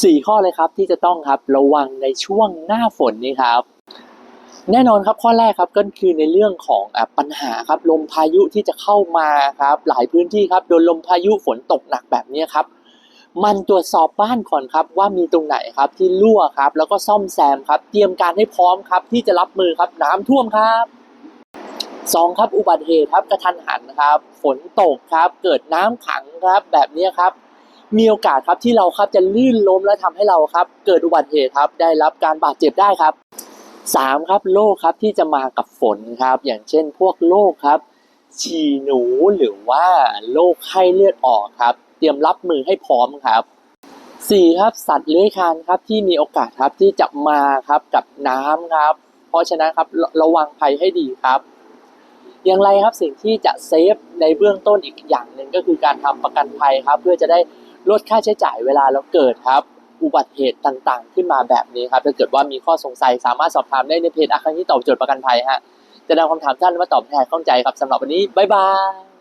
สี่ข้อเลยครับที่จะต้องครับระวังในช่วงหน้าฝนนี้ครับแน่นอนครับข้อแรกครับก็คือในเรื่องของอปัญหาครับลมพายุที่จะเข้ามาครับหลายพื้นที่ครับโดนลมพายุฝนตกหนักแบบนี้ครับมันตรวจสอบบ้านก่อนครับว่ามีตรงไหนครับที่รั่วครับ แล้วก็ซ่อมแซมครับ เตรียมการให้พร้อมครับ ที่จะรับมือครับน้ำท่วมครับสองครับอุบัติเหตุครับกระทันหันครับ ฝนตกครับ เกิดน้ำขังครับแบบนี้ครับ มีโอกาสครับที่เราครับจะลื่นล้มและทำให้เราครับ เกิดอุบัติเหตุครับ ได้รับการบาดเจ็บได้ครับสามครับโรคครับที่จะมากับฝนครับ อย่างเช่น พวกโรคครับ ฉี่หนูหรือว่าโรคไข้เลือดออกครับ เตรียมรับมือให้พร้อมครับสี่ครับสัตว์เลื้อยคลานครับที่มีโอกาสครับที่จะมาครับกับน้ำครับ เพราะฉะนั้นครับระระวังภัยให้ดีครับ อย่างไรครับสิ่งที่จะเซฟในเบื้องต้นอีกอย่างหนึ่งก็คือการทำประกันภัยครับ เพื่อจะได้ ลดค่าใช้จ่ายเวลาเราเกิดครับ อุบัติเหตุต่างๆ ขึ้นมาแบบนี้ครับถ้าเกิดว่ามีข้อสงสัยสามารถสอบถามได้ในเพจอาคารที่ตอบโจทย์ประกันภัยฮะจะนำคำถามท่านมาตอบแทนข้าใจครับสำหรับวันนี้บ๊ายบาย